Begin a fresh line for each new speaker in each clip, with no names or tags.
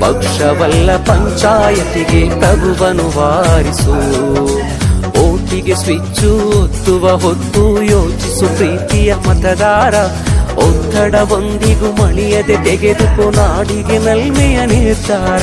ಪಕ್ಷವಲ್ಲ ಪಂಚಾಯತಿಗೆ ತಗುವನು ವಾರಿಸು. ಓಟಿಗೆ ಸ್ವಿಚ್ಚು ಒತ್ತುವ ಹೊತ್ತು ಯೋಚಿಸು ಪ್ರೀತಿಯ ಮತದಾರ. ಒತ್ತಡವೊಂದಿಗೂ ಮಣಿಯದೆ ತೆಗೆದುಕೊ ನಾಡಿಗೆ ನಲ್ಮೆಯ ನಿರ್ಧಾರ.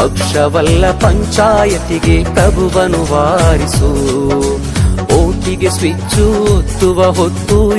ಪಕ್ಷವಲ್ಲ ಪಂಚಾಯತಿಗೆ ಕಬುವನು ವಾರಿಸು. ಓಟಿಗೆ ಸ್ವಿಚ್ಚು ಹೊತ್ತು